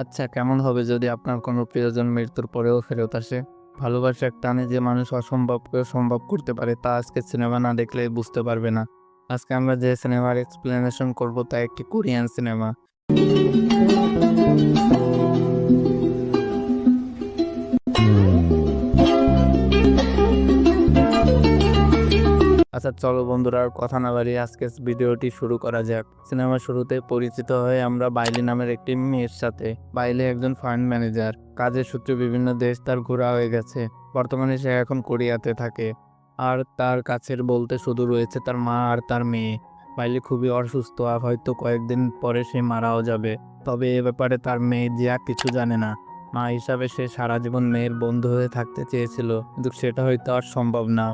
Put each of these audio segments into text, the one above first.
আচ্ছা কেমন হবে যদি আপনার কোনো প্রিয়জন মৃত্যুর পরেও ফেরত আসে? ভালোবাসা ভালোবাসার টানে যে মানুষ অসম্ভবকে সম্ভব করতে পারে তা আজকে সিনেমা না দেখলে বুঝতে পারবে না। আজকে আমরা যে সিনেমার এক্সপ্লেনেশন করব তা একটি কোরিয়ান সিনেমা। আচ্ছা চলো বন্ধুরা, আর কথা না বাড়িয়ে আজকে ভিডিওটি শুরু করা যাক। সিনেমার শুরুতে পরিচিত হয়ে আমরা বাইলি নামের একটি মেয়ের সাথে, বাইলি একজন ফান্ড ম্যানেজার। কাজের সূত্রে বিভিন্ন দেশ তার ঘোরা হয়ে গেছে। বর্তমানে সে এখন কোরিয়াতে থাকে। আর তার কাছের বলতে শুধু রয়েছে তার মা আর তার মেয়ে। বাইলি খুবই অসুস্থ, আর হয়তো কয়েকদিন পরে সে মারাও যাবে। তবে এ ব্যাপারে তার মেয়ে জিয়া কিছু জানে না। মা হিসাবে সে সারা জীবন মেয়ের বন্ধু হয়ে থাকতে চেয়েছিল, কিন্তু সেটা হয়তো আর সম্ভব না।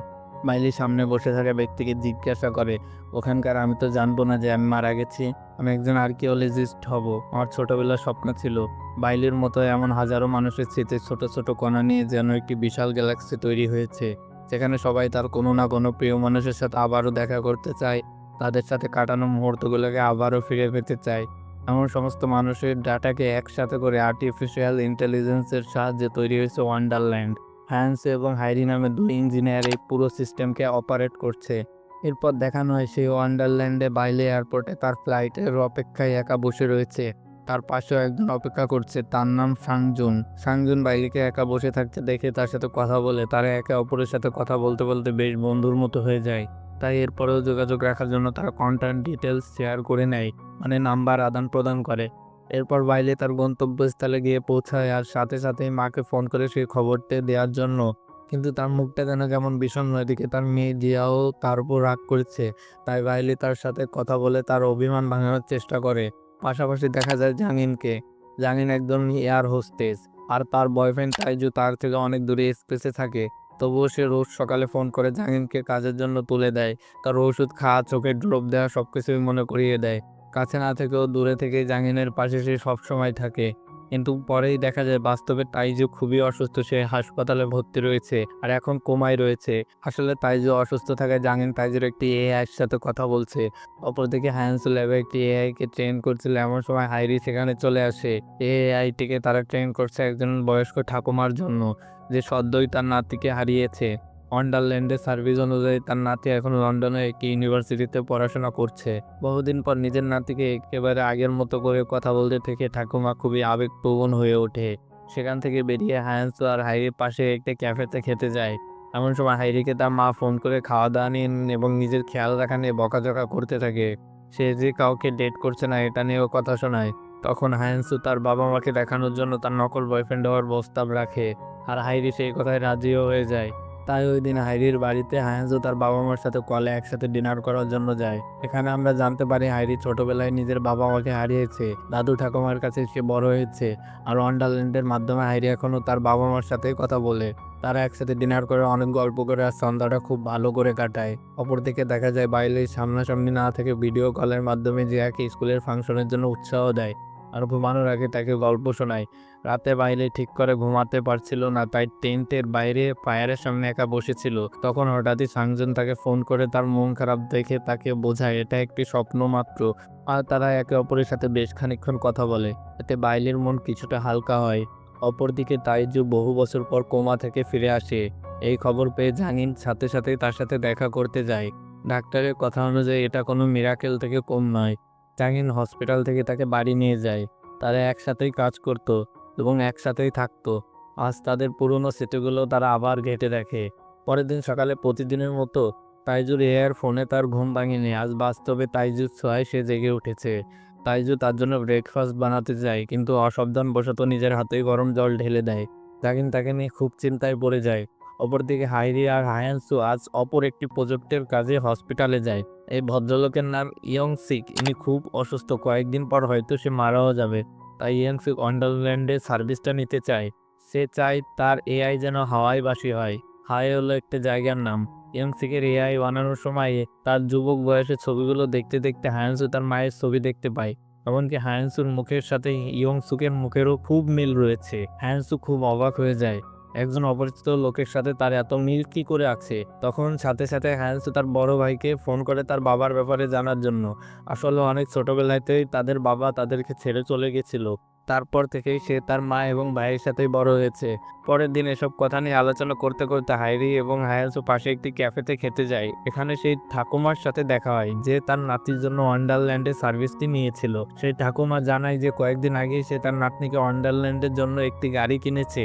মাইলি সামনে বসে থাকা ব্যক্তিকে জিজ্ঞাসা করে, ওখানকার আমি তো জানব না যে আমি মারা গেছি। আমি একজন আর্কিওলজিস্ট হব। আমার ছোটবেলার স্বপ্ন ছিল বাইলির মতো এমন হাজারো মানুষের স্মৃতির ছোট ছোট কণা নিয়ে যেন একটি বিশাল গ্যালাক্সি তৈরি হয়েছে, যেখানে সবাই তার কোনো না কোনো প্রিয় মানুষের সাথে আবারও দেখা করতে চায়, তাদের সাথে কাটানো মুহূর্তগুলোকে আবারও ফিরে পেতে চায়। এমন সমস্ত মানুষের ডাটাকে একসাথে করে আর্টিফিশিয়াল ইন্টেলিজেন্সের সাহায্যে তৈরি হয়েছে ওয়ান্ডারল্যান্ড হ্যান্স এবং হাইরি নামে দুই ইঞ্জিনিয়ার এই পুরো সিস্টেমকে অপারেট করছে। এরপর দেখানো হয় সেই ওয়ান্ডারল্যান্ডে বাইলে এয়ারপোর্টে তার ফ্লাইটের অপেক্ষায় একা বসে রয়েছে। তার পাশেও একজন অপেক্ষা করছে, তার নাম সাংজুন। সাংজুন বাইলিকে একা বসে থাকতে দেখে তার সাথে কথা বলে, তারা একে অপরের সাথে কথা বলতে বলতে বেশ বন্ধুর মতো হয়ে যায়। তাই এরপরেও যোগাযোগ রাখার জন্য তারা কন্ট্যাক্ট ডিটেলস শেয়ার করে নেয় মানে নাম্বার আদান প্রদান করে। এরপর বাইলে তার গন্তব্যস্থলে গিয়ে পৌঁছায় আর সাথে সাথেই মাকে ফোন করে সেই খবরটা দেওয়ার জন্য। কিন্তু তার মুখটা যেন কেমন বিষণ্ণ, এদিকে তার মেয়ে জিয়াও তার উপর রাগ করছে। তাই বাইলি তার সাথে কথা বলে তার অভিমান ভাঙানোর চেষ্টা করে। পাশাপাশি দেখা যায় জাঙ্গিনকে। জাঙ্গিন একজন এয়ার হোস্টেস আর তার বয়ফ্রেন্ড তাইজু তার থেকে অনেক দূরে স্পেসে থাকে। তবুও সে রোজ সকালে ফোন করে জাঙ্গিনকে কাজের জন্য তুলে দেয়। তার ওষুধ, খাওয়া চোখে ড্রপ দেওয়া সব কিছুই মনে করিয়ে দেয়। কাছে না থেকেও দূরে থেকে জাঙ্গিনের পাশে সে সবসময় থাকে। কিন্তু পরেই দেখা যায় বাস্তবে তাইজু খুবই অসুস্থ, সে হাসপাতালে ভর্তি রয়েছে আর এখন কোমায় রয়েছে। আসলে তাইজু অসুস্থ থাকায় জাঙ্গিন তাইজুর একটি এআইয়ের সাথে কথা বলছে। অপরদিকে হ্যান্স ল্যাবে একটি এআইকে ট্রেন করছিল, এমন সময় হাইরি সেখানে চলে আসে। এআইটিকে তারা ট্রেন করছে একজন বয়স্ক ঠাকুমার জন্য, যে সদ্যই তার নাতিকে হারিয়েছে। ওয়ান্ডারল্যান্ডের সার্ভিস অনুযায়ী তার নাতি এখন লন্ডনে একটি ইউনিভার্সিটিতে পড়াশোনা করছে। বহুদিন পর নিজের নাতিকে একেবারে আগের মতো করে কথা বলতে থেকে ঠাকুমা খুবই আবেগপ্রবণ হয়ে ওঠে। সেখান থেকে বেরিয়ে হায়ান্স আর হাইরির পাশে একটি ক্যাফেতে খেতে যায়। এমন সময় হাইরিকে তার মা ফোন করে খাওয়া দাওয়া নিয়ে এবং নিজের খেয়াল রাখা নিয়ে বকাঝকা করতে থাকে। সে যে কাউকে ডেট করছে না, এটা নিয়েও কথা শোনায়। তখন হায়ান্সু তার বাবা মাকে দেখানোর জন্য তার নকল বয়ফ্রেন্ড হওয়ার প্রস্তাব রাখে। আর হাইরি সেই কথায় রাজিও হয়ে যায়। তাই ওই দিন হাইরির বাড়িতে হায়াজু তার বাবা মার সাথে কলে একসাথে ডিনার করার জন্য যায়। এখানে আমরা জানতে পারি হাইরি ছোটবেলায় নিজের বাবা মাকে হারিয়েছে, দাদু ঠাকুমার কাছে সে বড় হয়েছে আর ওয়ান্ডারল্যান্ডের মাধ্যমে হাইরি এখনও তার বাবা মার সাথেই কথা বলে। তারা একসাথে ডিনার করে অনেক গল্প করে আর সন্ধ্যাটা খুব ভালো করে কাটায়। অপরদিকে দেখা যায় বাইরে সামনাসামনি না থেকে ভিডিও কলের মাধ্যমে জিয়াকে স্কুলের ফাংশনের জন্য উৎসাহ দেয়। আর ঘুমানোর আগে তাকে গল্প শোনায় রাতে বাইরে ঠিক করে ঘুমাতে পারছিল না, তাই টেন্টের বাইরে ফায়ারের সামনে একা বসেছিল। তখন হঠাৎই সাংজন তাকে ফোন করে তার মন খারাপ দেখে তাকে বোঝায়, এটা একটি স্বপ্ন মাত্র। আর তারা একে অপরের সাথে বেশ খানিক্ষণ কথা বলে। এতে বাইলের মন কিছুটা হালকা হয়। অপরদিকে তাইজু বহু বছর পর কোমা থেকে ফিরে আসে। এই খবর পেয়ে জাঙ্গিন সাথে সাথে তার সাথে দেখা করতে যায়। ডাক্তারের কথা অনুযায়ী এটা কোনো মিরাকেল থেকে কম নয়। জাঙ্গিন হসপিটাল থেকে তাকে বাড়ি নিয়ে যায়। তারা একসাথেই কাজ করত এবং একসাথেই থাকতো। আজ তাদের পুরনো স্মৃতিগুলো তারা আবার ঘেটে দেখে। পরের দিন সকালে প্রতিদিনের মতো তাইজুর এয়ার ফোনে তার ঘুম ভাঙেনি। আজ বাস্তবে তাইজুর ছোঁয়ায় সে জেগে উঠেছে। তাইজু তার জন্য ব্রেকফাস্ট বানাতে যায় কিন্তু অসাবধানবশত নিজের হাতেই গরম জল ঢেলে দেয়। জাগিন তাকে নিয়ে খুব চিন্তায় পড়ে যায়। অপরদিকে হাইরি আর হায়ানসু আজ অপর একটি প্রজেক্টের কাজে হসপিটালে যায়। এই ভদ্রলোকের নাম ইয়ং সিক। ইনি খুব অসুস্থ। কয়েকদিন পর হয়তো সে মারাও যাবে। তাই ইয়ং সিক ওয়ান্ডারল্যান্ডে সার্ভিসটা নিতে চায়। সে চায় তার এআই যেন হাওয়াই বাসী হয়। হাই হলো একটা জায়গার নাম। ইয়ং সিকের এআই বানানোর সময় তার যুবক বয়সের ছবিগুলো দেখতে দেখতে হায়ানসু তার মায়ের ছবি দেখতে পায়। এমনকি হায়ানসুর মুখের সাথে ইয়ং সুকের মুখেরও খুব মিল রয়েছে। হায়ানসু খুব অবাক হয়ে যায়। একজন অপরিচিত লোকের সাথে তার এত মিল কি করে আছে? তখন সাথে সাথে হ্যান্সু তার বড় ভাইকে ফোন করে তার বাবার ব্যাপারে জানার জন্য। আসলে অনেক ছোটবেলাতেই তাদের বাবা তাদেরকে ছেড়ে চলে গেছিল। তারপর থেকেই সে তার মা এবং ভাইয়ের সাথেই বড় হয়েছে। পরের দিন এসব কথা নিয়ে আলোচনা করতে করতে হাইরি এবং হায়াসও পাশে একটি ক্যাফেতে খেতে যায়। এখানে সেই ঠাকুমার সাথে দেখা হয়, যে তার নাতির জন্য ওয়ান্ডারল্যান্ডে সার্ভিসটি নিয়েছিল। সেই ঠাকুমা জানায় যে কয়েকদিন আগেই সে তার নাতনিকে ওয়ান্ডারল্যান্ডের জন্য একটি গাড়ি কিনেছে।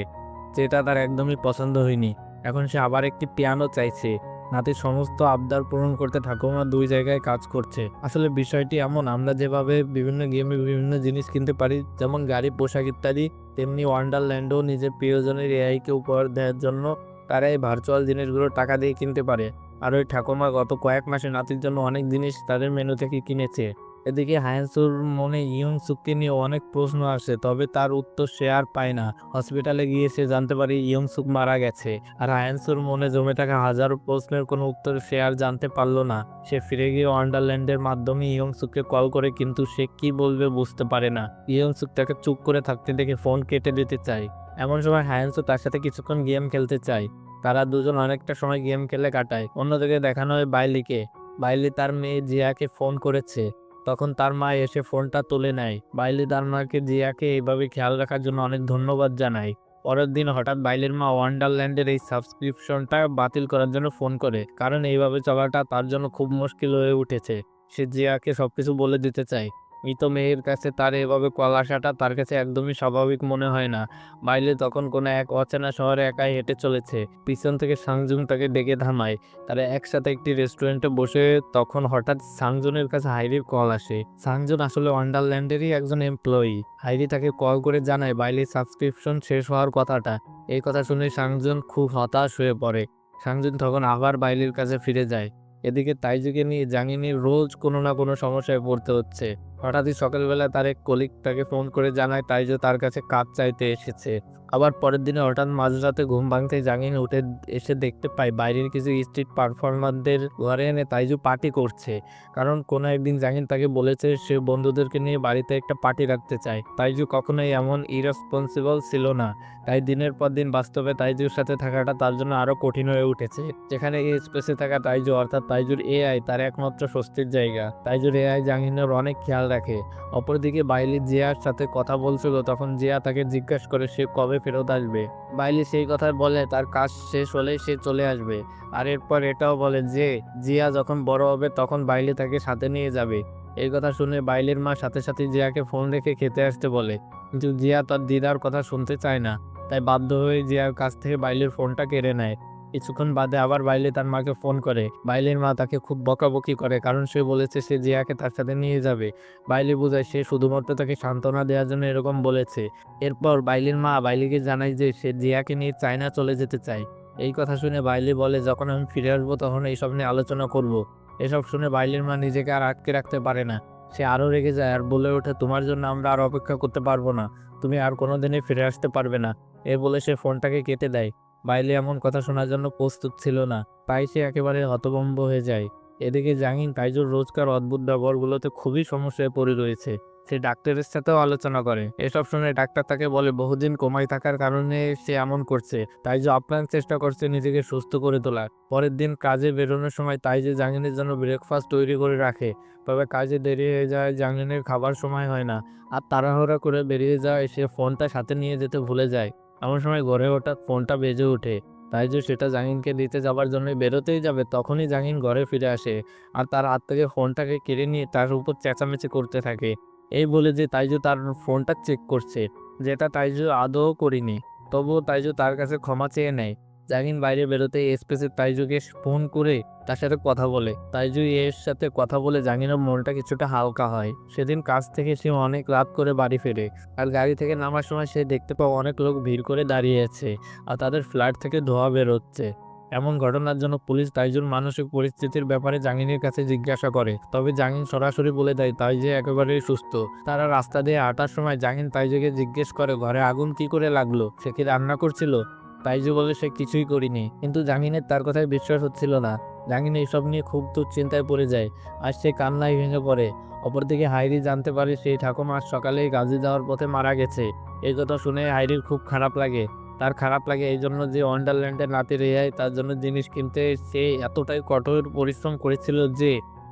যেটা তার একদমই পছন্দ হয়নি। এখন সে আবার একটি পিয়ানো চাইছে। নাতির সমস্ত আবদার পূরণ করতে ঠাকুমা দুই জায়গায় কাজ করছে। আসলে বিষয়টি এমন, আমরা যেভাবে বিভিন্ন গেমে বিভিন্ন জিনিস কিনতে পারি, যেমন গাড়ি, পোশাক ইত্যাদি, তেমনি ওয়ান্ডারল্যান্ডও নিজের প্রিয়জনের এআইকে উপহার দেওয়ার জন্য তারা এই ভার্চুয়াল জিনিসগুলো টাকা দিয়ে কিনতে পারে। আর ওই ঠাকুমা গত কয়েক মাসে নাতির জন্য অনেক জিনিস তাদের মেনু থেকে কিনেছে। এদিকে হায়ানসুর মনে ইয়ং সুককে নিয়ে অনেক প্রশ্ন আসে, তবে তার উত্তর সে আর পায় না। হসপিটালে গিয়ে সে জানতে পারে ইয়ং সুক মারা গেছে। আর হায়ানসুর মনে জমে থাকা হাজারো প্রশ্নের কোনো উত্তর সে আর জানতে পারল না। সে ফিরে গিয়ে ওয়ান্ডারল্যান্ডের মাধ্যমে ইয়ং সুককে কল করে, কিন্তু সে কি বলবে বুঝতে পারে না। ইয়ং সুক তাকে চুপ করে থাকতে দেখে ফোন কেটে দিতে চায়। এমন সময় হায়ানসু তার সাথে কিছুক্ষণ গেম খেলতে চায়। তারা দুজন অনেকটা সময় গেম খেলে কাটায়। অন্যদিকে দেখানো হয় বাইলিকে। বাইলি তার মেয়ে জিয়াকে ফোন করেছে। তখন তার মা এসে ফোনটা তুলে নেয়। বাইলি তার মাকে জিয়াকে এইভাবে খেয়াল রাখার জন্য অনেক ধন্যবাদ জানায়। পরের দিন হঠাৎ বাইলের মা ওয়ান্ডারল্যান্ডের এই সাবস্ক্রিপশনটা বাতিল করার জন্য ফোন করে, কারণ এইভাবে চলাটা তার জন্য খুব মুশকিল হয়ে উঠেছে। সে জিয়াকে সবকিছু বলে দিতে চায়। মৃত মেয়ের কাছে তার এভাবে কল আসাটা তার কাছে একদমই স্বাভাবিক মনে হয় না। বাইলে তখন কোনো এক অচেনা শহরে একাই হেঁটে চলেছে। পিছন থেকে সাংজুং তাকে ডেকে থামায়। তারা একসাথে একটি রেস্টুরেন্টে বসে তখন হঠাৎ সাংজুনের কাছে হাইরির কল আসে। সাংজুন আসলে ওয়ান্ডারল্যান্ডেরই একজন এমপ্লয়ি। হাইরি তাকে কল করে জানায় বাইলির সাবস্ক্রিপশন শেষ হওয়ার কথাটা। এই কথা শুনে সাংজুন খুব হতাশ হয়ে পড়ে। সাংজুন তখন আবার বাইলির কাছে ফিরে যায়। এদিকে তাইজুকে নিয়ে জাঙ্গিনীর রোজ কোনো না কোনো সমস্যায় পড়তে হচ্ছে। হঠাৎই সকালবেলা তার এক কলিগ তাকে ফোন করে জানায় তাইজু তার কাছে কাজ চাইতে এসেছে। আবার পরের দিনে হঠাৎ মাঝরাতে ঘুম ভাঙতে জাঙ্গিন উঠে, এসে দেখতে পাই বাইরের কিছু স্ট্রিট পারফর্মারদের ঘরে এনে তাইজু পার্টি করছে। কারণ কোনো একদিন জাহিন তাকে বলেছে সে বন্ধুদেরকে নিয়ে বাড়িতে একটা পার্টি রাখতে চায়। তাইজু কখনোই এমন ইরেসপন্সিবল ছিল না। তাই দিনের পর দিন বাস্তবে তাইজুর সাথে থাকাটা তার জন্য আরও কঠিন হয়ে উঠেছে। যেখানে এই স্পেসে থাকা তাইজু, অর্থাৎ তাইজুর এআই তার একমাত্র স্বস্তির জায়গা। তাইজুর এআই জাহিনের অনেক খেয়াল রাখে। অপরদিকে বাইলি জিয়ার সাথে কথা বলছিল, তখন জিয়া তাকে জিজ্ঞাসা করে সে কবে ফেরত আসবে। বাইলি সেই কথা বলে, তার কাজ শেষ হলে সে চলে আসবে। আর এরপর এটাও বলে যে, জিয়া যখন বড় হবে তখন বাইলি তাকে সাথে নিয়ে যাবে। এই কথা শুনে বাইলের মা সাথে সাথে জিয়াকে ফোন রেখে খেতে আসতে বলে। কিন্তু জিয়া তার দিদার কথা শুনতে চায় না। তাই বাধ্য হয়ে জিয়ার কাছ থেকে বাইলের ফোনটা কেড়ে নেয়। কিছুক্ষণ বাদে আবার বাইলে তার মাকে ফোন করে। বাইলের মা তাকে খুব বকাবকি করে, কারণ সে বলেছে সে জিয়াকে তার সাথে নিয়ে যাবে। বাইলে বোঝায় সে শুধুমাত্র তাকে সান্ত্বনা দেওয়ার জন্য এরকম বলেছে। এরপর বাইলের মা বাইলিকে জানায় যে সে জিয়াকে নিয়ে চায়না চলে যেতে চায়। এই কথা শুনে বাইলি বলে, যখন আমি ফিরে আসব তখন এইসব নিয়ে আলোচনা করব। এসব শুনে বাইলের মা নিজেকে আর আটকে রাখতে পারে না। সে আরও রেগে যায় আর বলে ওঠে, তোমার জন্য আমরা আর অপেক্ষা করতে পারব না। তুমি আর কোনো দিনই ফিরে আসতে পারবে না। এ বলে সে ফোনটাকে কেটে দেয়। বাইলি এমন কথা শোনার জন্য প্রস্তুত ছিল না। তাই সে একেবারে হতভম্ব হয়ে যায়। এদিকে জাহিন তাইজুর রোজকার অদ্ভুত ব্যবহারগুলোতে খুবই সমস্যায় পড়ে রয়েছে। সে ডাক্তারের সাথেও আলোচনা করে। এসব শুনে ডাক্তার তাকে বলে, বহুদিন কমাই থাকার কারণে সে এমন করছে। তাইজু আপ্রাণ চেষ্টা করছে নিজেকে সুস্থ করে তোলার। পরের দিন কাজে বেরোনোর সময় তাইজু জাহিনের জন্য ব্রেকফাস্ট তৈরি করে রাখে। তবে কাজে দেরি হয়ে যায় জাহিনের খাবার সময় হয় না। আর তাড়াহুড়া করে বেরিয়ে যায়, সে ফোনটা সাথে নিয়ে যেতে ভুলে যায়। এমন সময় গড়ে ওঠা ফোনটা বেজে ওঠে। তাই যে সেটা জাহিনকে দিতে যাবার জন্য বেরোতেই যাবে, তখনই জাহিন ঘরে ফিরে আসে আর তার হাত থেকে ফোনটাকে কেড়ে নিয়ে তার উপর চেঁচামেচি করতে থাকে। এই বলে যে তাইজু তার ফোনটা চেক করছে, যেটা তাইজু আদৌ করিনি, তবুও তাইজু তার কাছে ক্ষমা চেয়ে নেয়। জাহিন বাইরে বেরোতে স্পেসে তাইজুকে ফোন করে তার সাথে কথা বলে। তাইজু এর সাথে কথা বলে জাহিনের মনটা কিছুটা হালকা হয়। সেদিন কাজ থেকে সে অনেক রাত করে বাড়ি ফেরে আর গাড়ি থেকে নামার সময় সে দেখতে পাও অনেক লোক ভিড় করে দাঁড়িয়ে আছে আর তাদের ফ্ল্যাট থেকে ধোয়া বেরোচ্ছে। এমন ঘটনার জন্য পুলিশ তাইজুর মানসিক পরিস্থিতির ব্যাপারে জাঙ্গিনের কাছে জিজ্ঞাসা করে। তবে জাঙ্গিন সরাসরি বলে দেয়, তাইজে একেবারেই সুস্থ। তারা রাস্তা দিয়ে হাঁটার সময় জাঙ্গিন তাইজুকে জিজ্ঞেস করে, ঘরে আগুন কি করে লাগল? সে কি রান্না করছিল? তাইজু বলে সে কিছুই করিনি। কিন্তু জাঙ্গিনের তার কথায় বিশ্বাস হচ্ছিল না। জাঙ্গিন এইসব নিয়ে খুব দুশ্চিন্তায় পড়ে যায় আর সে কান্নায় ভেঙে পড়ে। অপরদিকে হাইরি জানতে পারে সেই ঠাকুমা আজ সকালেই কাজে যাওয়ার পথে মারা গেছে। এই কথা শুনে হাইরির খুব খারাপ লাগে। তার খারাপ লাগে এই জন্য যে ওয়ান্ডারল্যান্ডের নাতি রেয়াই তার জন্য জিনিস কিনতে সে এতটাই কঠোর পরিশ্রম করেছিল যে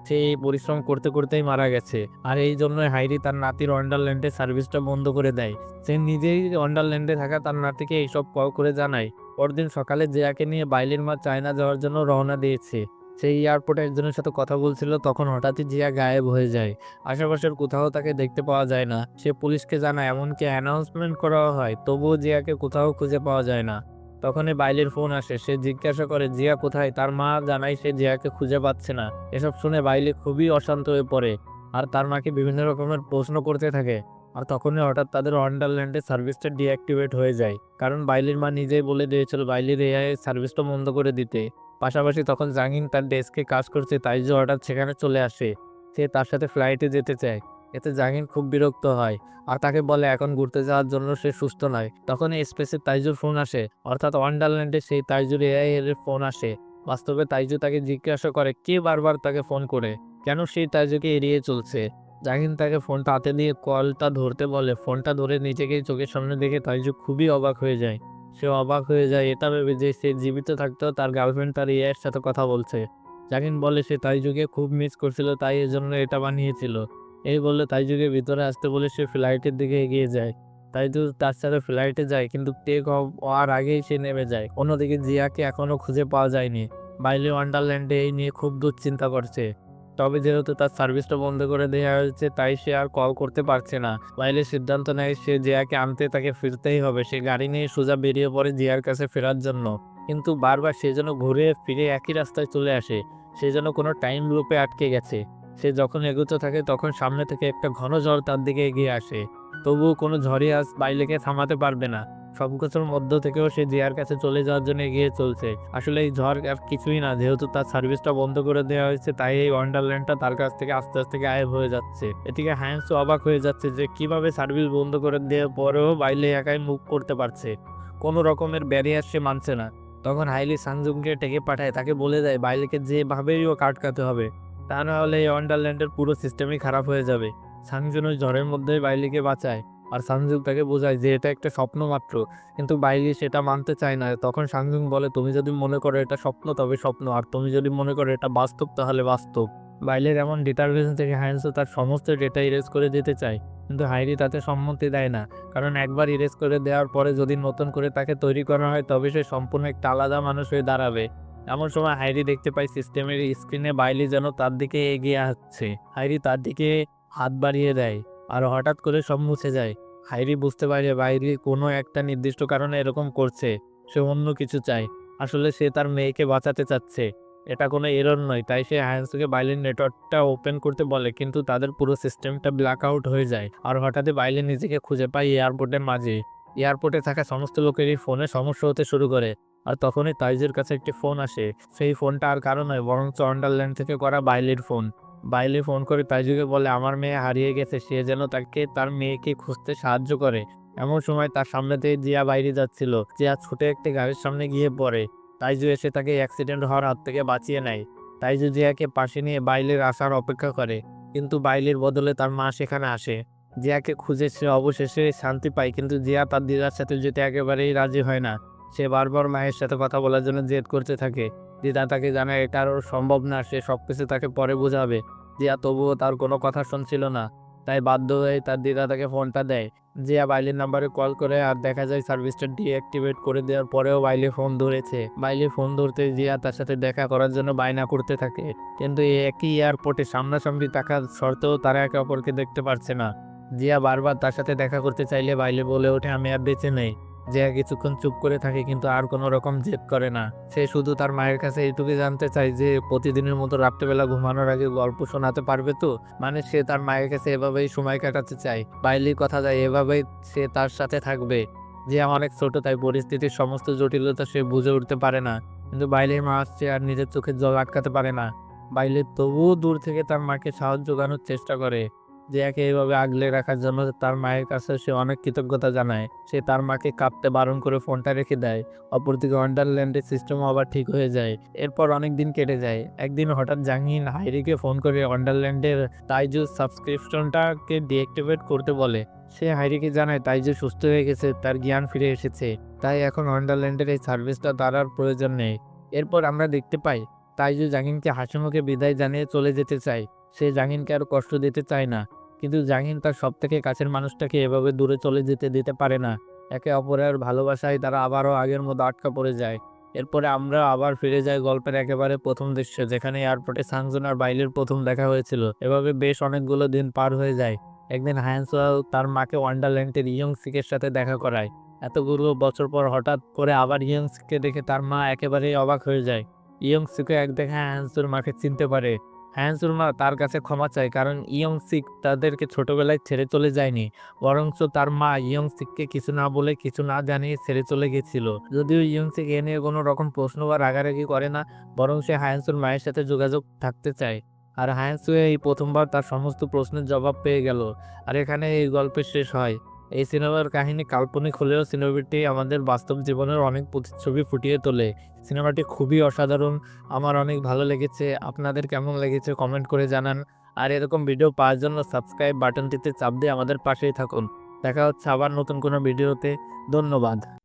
সে এই পরিশ্রম করতে করতেই মারা গেছে। আর এই জন্যই হাইরি তার নাতির ওয়ান্ডারল্যান্ডের সার্ভিসটা বন্ধ করে দেয়। সে নিজেই ওয়ান্ডারল্যান্ডে থাকা তার নাতিকে এইসব কল করে জানায়। পরদিন সকালে জিয়াকে নিয়ে বাইলির মা চায়না যাওয়ার জন্য রওনা দিয়েছে। সেই এয়ারপোর্টে একজনের সাথে কথা বলছিল, তখন হঠাৎই জিয়া গায়েব হয়ে যায়। আশেপাশের কোথাও তাকে দেখতে পাওয়া যায় না। সে পুলিশকে জানায়, এমনকি অ্যানাউন্সমেন্ট করা হয়, তবুও জিয়াকে কোথাও খুঁজে পাওয়া যায় না। তখনই বাইলের ফোন আসে। সে জিজ্ঞাসা করে, জিয়া কোথায়? তার মা জানায়, সে জিয়াকে খুঁজে পাচ্ছে না। এসব শুনে বাইলে খুবই অশান্ত হয়ে পড়ে আর তার মাকে বিভিন্ন রকমের প্রশ্ন করতে থাকে। আর তখনই হঠাৎ তাদের ওয়ান্ডারল্যান্ডের সার্ভিসটা ডিঅ্যাক্টিভেট হয়ে যায়। কারণ বাইলের মা নিজেই বলে দিয়েছিল, বাইলের এআই সার্ভিসটা বন্ধ করে দিতে। পাশাপাশি তখন জাহিন তার ডেস্কে কাজ করছে, তাই যে হঠাৎ সেখানে চলে আসে। সে তার সাথে ফ্লাইটে যেতে চায়। এতে জাহিন খুব বিরক্ত হয় আর তাকে বলে, এখন ঘুরতে যাওয়ার জন্য সে সুস্থ নয়। তখন স্পেসে তাইজুর ফোন আসে। অর্থাৎ ওয়ান্ডারল্যান্ডে সেই তাইজুর এআই এর ফোন আসে। বাস্তবে তাইজু তাকে জিজ্ঞাসা করে, কে বারবার তাকে ফোন করে? কেন সেই তাইজুকে এড়িয়ে চলছে? জাহিন তাকে ফোনটা হাতে দিয়ে কলটা ধরতে বলে। ফোনটা ধরে নিজেকেই চোখের সামনে দেখে তাইজু খুবই অবাক হয়ে যায়। সে অবাক হয়ে যায়, এটা ভেবে যে সে জীবিত থাকতেও তার গার্লফ্রেন্ড তার এআইয়ের সাথে কথা বলছে। জাহিন বলে, সে তাইজুকে খুব মিস করছিল, তাই এজন্য এটা বানিয়েছিল। এই বলে তাইজুকে ভিতরে আসতে বলে সে ফ্লাইটের দিকে এগিয়ে যায়। তাইজু তার সাথে ফ্লাইটে যায়, কিন্তু টেক অফ হওয়ার আগেই সে নেমে যায়। অন্যদিকে জিয়াকে এখনও খুঁজে পাওয়া যায়নি। বাইলি ওয়ান্ডারল্যান্ডে এই নিয়ে খুব দুশ্চিন্তা করছে। তবে যেহেতু তার সার্ভিসটা বন্ধ করে দেওয়া হয়েছে, তাই সে আর কল করতে পারছে না। বাইলে সিদ্ধান্ত নেয় সে জিয়াকে আনতে, তাকে ফিরতেই হবে। সে গাড়ি নিয়ে সোজা বেরিয়ে পড়ে জিয়ার কাছে ফেরার জন্য। কিন্তু বারবার সে যেন ঘুরে ফিরে একই রাস্তায় চলে আসে। সে যেন কোনো টাইম লুপে আটকে গেছে। সে যখন এগোতে থাকে তখন সামনে থেকে একটা ঘন ঝড় তার দিকে এগিয়ে আসে। তবুও কোনো ঝড়ই আজ বাইলেকে থামাতে পারবে না। সবকিছুর মধ্য থেকেও সে জিয়ার কাছে চলে যাওয়ার জন্য এগিয়ে চলছে। আসলে এই ঝড় আর কিছুই না, যেহেতু তার সার্ভিসটা বন্ধ করে দেওয়া হয়েছে, তাই এই ওয়ান্ডারল্যান্ডটা তার কাছ থেকে আস্তে আস্তে গায়েব হয়ে যাচ্ছে। এদিকে হায়ান্সও অবাক হয়ে যাচ্ছে যে কীভাবে সার্ভিস বন্ধ করে দেওয়ার পরেও বাইলে একাই মুভ করতে পারছে। কোনো রকমের ব্যারিয়ার সে মানছে না। তখন হাইলি সানজুমকে ডেকে পাঠায়, তাকে বলে দেয়, বাইলেকে যেভাবেই ও কাটকাতে হবে। তা না হলে এই ওয়ান্ডারল্যান্ডের পুরো সিস্টেমই খারাপ হয়ে যাবে। সানজুন ওই ঝড়ের মধ্যেই বাইলিকে বাঁচায়, আর সানজুং তাকে বোঝায় যে এটা একটা স্বপ্ন মাত্র, কিন্তু বাইলি সেটা মানতে চায় না। তখন সানজুং বলে, তুমি যদি মনে করো এটা স্বপ্ন, তবে স্বপ্ন, আর তুমি যদি মনে করো এটা বাস্তব, তাহলে বাস্তব। বাইলের এমন ডিটারভেশন থেকে হাইন্সও তার সমস্ত ডেটা ইরেজ করে দিতে চায়, কিন্তু হাইরি তাতে সম্মতি দেয় না, কারণ একবার ইরেজ করে দেওয়ার পরে যদি নতুন করে তাকে তৈরি করা হয়, তবে সে সম্পূর্ণ একটা আলাদা মানুষ হয়ে দাঁড়াবে। এমন সময় হাইরি দেখতে পায় সিস্টেমের স্ক্রিনে বাইলি যেন তার দিকে এগিয়ে আসছে। হাইরি তার দিকে হাত বাড়িয়ে দেয় আর হঠাৎ করে সব মুছে যায়। হাইরি বুঝতে পারে বাইরি কোনো একটা নির্দিষ্ট কারণে এরকম করছে, সে অন্য কিছু চায়। আসলে সে তার মেয়েকে বাঁচাতে চাচ্ছে। এটা কোনো এরর নয়, তাই সে হায়ান্সকে বাইলের নেটওয়ার্কটা ওপেন করতে বলে, কিন্তু তাদের পুরো সিস্টেমটা ব্ল্যাক আউট হয়ে যায় আর হঠাৎই বাইলে নিজেকে খুঁজে পায় এয়ারপোর্টের মাঝে। এয়ারপোর্টে থাকা সমস্ত লোকেরই ফোনে সমস্যা হতে শুরু করে। আর তখনই তাইজের কাছে একটি ফোন আসে। সেই ফোনটা আর কারও নয় বরং অন্ডারল্যান্ড থেকে করা বাইলের ফোন। বাইলে ফোন করে তাইজুকে বলে, আমার মেয়ে হারিয়ে গেছে, সে যেন তাকে, তার মেয়েকে খুঁজতে সাহায্য করে। এমন সময় তার সামনে থেকে জিয়া বাইরে যাচ্ছিল। জিয়া ছুটে একটি গাড়ির সামনে গিয়ে পড়ে। তাইজু এসে তাকে অ্যাক্সিডেন্ট হওয়ার হাত থেকে বাঁচিয়ে নেয়। তাইজু জিয়াকে পাশে নিয়ে বাইলের আসার অপেক্ষা করে। কিন্তু বাইলের বদলে তার মা সেখানে আসে। জিয়াকে খুঁজে সে অবশেষে শান্তি পায়, কিন্তু জিয়া তার দিদার সাথে যেতে একেবারেই রাজি হয় না। সে বারবার মায়ের সাথে কথা বলার জন্য জেদ করতে থাকে। দিদা তাকে জানায় এটা আরও সম্ভব না, সে সব কিছু তাকে পরে বোঝাবে। জিয়া তবুও তার কোনো কথা শুনছিল না। তাই বাধ্য হয়ে তার দিদা তাকে ফোনটা দেয়। জিয়া বাইলির নাম্বারে কল করে আর দেখা যায় সার্ভিসটা ডিঅ্যাক্টিভেট করে দেওয়ার পরেও বাইলি ফোন ধরেছে। বাইলি ফোন ধরতে জিয়া তার সাথে দেখা করার জন্য বায়না করতে থাকে। কিন্তু একই এয়ারপোর্টে সামনাসামনি থাকার সত্ত্বেও তারা একে অপরকে দেখতে পারছে না। জিয়া বারবার তার সাথে দেখা করতে চাইলে বাইলে বলে ওঠে, আমি আর বেঁচে নেই। জিয়া কিছুক্ষণ চুপ করে থাকে কিন্তু আর কোনো রকম জেদ করে না। সে শুধু তার মায়ের কাছে এইটুকু জানতে চায় যে প্রতিদিনের মতো রাত্রেবেলা ঘুমানোর আগে গল্প শোনাতে পারবে তো? মানে সে তার মায়ের কাছে এভাবেই সময় কাটাতে চায়। বাইলির কথা যায় এভাবেই সে তার সাথে থাকবে। যে অনেক ছোট তাই পরিস্থিতির সমস্ত জটিলতা সে বুঝে উঠতে পারে না। কিন্তু বাইলের মা আসছে আর নিজের চোখের জল আটকাতে পারে না। বাইলে তবুও দূর থেকে তার মাকে সাহায্য জোগানোর চেষ্টা করে। জিয়াকে এইভাবে আগলে রাখার জন্য তার মায়ের কাছে সে অনেক কৃতজ্ঞতা জানায়। সে তার মাকে কাঁপতে বারণ করে ফোনটা রেখে দেয়। অপরদিকে ওয়ান্ডারল্যান্ডের সিস্টেমও আবার ঠিক হয়ে যায়। এরপর অনেক দিন কেটে যায়। একদিন হঠাৎ জাহিন হাইরিকে ফোন করে ওয়ান্ডারল্যান্ডের তাইজু সাবস্ক্রিপশনটাকে ডিঅ্যাক্টিভেট করতে বলে। সে হাইরিকে জানায় তাইজু সুস্থ হয়ে গেছে, তার জ্ঞান ফিরে এসেছে। তাই এখন ওয়ান্ডারল্যান্ডের এই সার্ভিসটা তার আর প্রয়োজন নেই। এরপর আমরা দেখতে পাই তাই যে জাহিনকে হাসি মুখে বিদায় জানিয়ে চলে যেতে চায়। সে জাহিনকে আর কষ্ট দিতে চায় না। কিন্তু জাহিন তার সব থেকে কাছের মানুষটাকে এভাবে দূরে চলে যেতে দিতে পারে না। একে অপরের ভালোবাসায় তারা আবারও আগের মতো আটকা পড়ে যায়। এরপরে আমরা আবার ফিরে যাই গল্পের একেবারে প্রথম দৃশ্য, যেখানে এয়ারপোর্টে সাংজন আর বাইলের প্রথম দেখা হয়েছিল। এভাবে বেশ অনেকগুলো দিন পার হয়ে যায়। একদিন হায়ানসোয়াল তার মাকে ওয়ান্ডারল্যান্ডের ইয়ং সিকের সাথে দেখা করায়। এতগুলো বছর পর হঠাৎ করে আবার ইয়ং সিকে দেখে তার মা একেবারেই অবাক হয়ে যায়। ইয়ং সিকে এক দেখে হ্যান্সুর মাকে চিনতে পারে। হ্যান্সুর মা তার কাছে ক্ষমা চায়, কারণ ইয়ং সিক তাদেরকে ছোটবেলায় ছেড়ে চলে যায়নি। বরঞ্চ তার মা ইয়ং সিককে কিছু না বলে কিছু না জানিয়ে ছেড়ে চলে গেছিল। যদিও ইয়ং সিক এ নিয়ে কোনো রকম প্রশ্ন বা রাগারাগি করে না বরং সে হায়ানসুর মায়ের সাথে যোগাযোগ থাকতে চায়। আর হায়ানসু এই প্রথমবার তার সমস্ত প্রশ্নের জবাব পেয়ে গেল। আর এখানে এই গল্পের শেষ হয়। এই সিনেমার কাহিনী কাল্পনিক হলেও সিনেমাটি আমাদের বাস্তব জীবনের অনেক প্রতিচ্ছবি ফুটিয়ে তোলে। সিনেমাটি খুবই অসাধারণ, আমার অনেক ভালো লেগেছে। আপনাদের কেমন লেগেছে কমেন্ট করে জানান। আর এরকম ভিডিও পাওয়ার জন্য সাবস্ক্রাইব বাটনটিতে চাপ দিয়ে আমাদের পাশেই থাকুন। দেখা হচ্ছে আবার নতুন কোনো ভিডিওতে। ধন্যবাদ।